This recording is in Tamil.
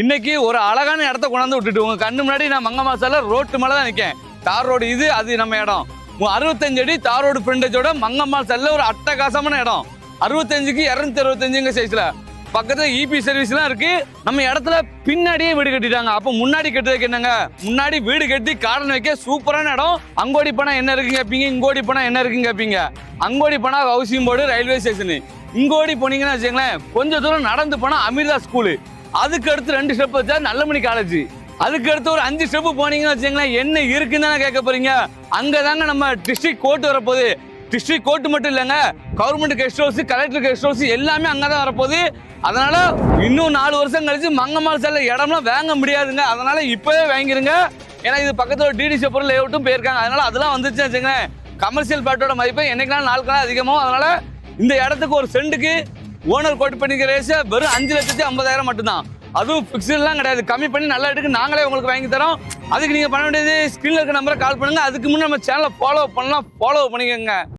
இன்னைக்கு ஒரு அழகான இடத்த கொண்டாந்து விட்டுட்டு உங்க கண்ணு முன்னாடி நான் மங்க மாசால ரோட்டு மேலே தான் நிற்கேன் தார் ரோடு இது அது நம்ம இடம். அறுபத்தஞ்சு அடி தார் ரோடு ஃப்ரண்டேஜோட மங்கம்மாள் செல்ல ஒரு அட்டகாசமான இடம். அறுபத்தஞ்சுக்கு இரநூத்தி அறுபத்தஞ்சுங்க சைஸ்ல பக்கத்துல இபி சர்வீஸ்லாம் இருக்கு. நம்ம இடத்துல பின்னாடியே வீடு கட்டிட்டாங்க. அப்போ முன்னாடி கட்டுறதுக்கு என்னங்க? முன்னாடி வீடு கட்டி கார்டன் வைக்க சூப்பரான இடம். அங்கோடி பணம் என்ன இருக்குங்க கேப்பீங்க? இங்கோடி பணம் என்ன இருக்குங்க கேப்பீங்க? அங்கோடி பணம் ஹவுசிங் போர்டு ரயில்வே ஸ்டேஷனு இங்கோடி போனீங்கன்னா வச்சுங்களேன் கொஞ்சம் தூரம் நடந்து போனா அமிர்தா ஸ்கூலு அதுக்கு அடுத்து ரெண்டு ஸ்டெப் வச்சா நல்லமணி காலேஜ் அதுக்கு அடுத்து ஒரு அஞ்சு ஸ்டெப் போனீங்கன்னு வச்சுங்களேன் என்ன இருக்குன்னு தானே கேட்க போறீங்க? அங்கதாங்க நம்ம டிஸ்ட்ரிக்ட் கோர்ட் வரப்போகுது. டிஸ்ட்ரிக்ட் கோர்ட் மட்டும் இல்லைங்க government guest house collector guest house எல்லாமே அங்கே தான் வரப்போகுது. அதனால இன்னும் நாலு வருஷம் கழிச்சு மங்கம்மாள் செல்ல இடம்லாம் வாங்க முடியாதுங்க. அதனால இப்பவே வாங்கிருங்க. ஏன்னா இது பக்கத்தில் ஒரு டிடிசி பொருள் லேஅவுட்டும் போயிருக்காங்க. அதனால அதெல்லாம் வந்துச்சுன்னு வச்சுங்களேன் கமர்ஷியல் பேட்டோட மதிப்பு என்னைக்குனாலும் நாளுக்கெல்லாம் அதிகமாகும். அதனால இந்த இடத்துக்கு ஒரு செண்டுக்கு ஓனர் கோட் பண்ணிக்கிற ரேஸ் வெறும் அஞ்சு லட்சத்தி ஐம்பதாயிரம் மட்டும்தான். அதுவும் ஃபிக்ஸ்டெலாம் கிடையாது. கம்மி பண்ணி நல்லா இடத்துக்கு நாங்களே உங்களுக்கு வாங்கி தரோம். அதுக்கு நீங்கள் பண்ண வேண்டியது ஸ்க்ரீனில் இருக்க நம்பரை கால் பண்ணுங்க. அதுக்கு முன்னே நம்ம சேனலை ஃபாலோ பண்ணலாம். ஃபாலோ பண்ணிக்கோங்க.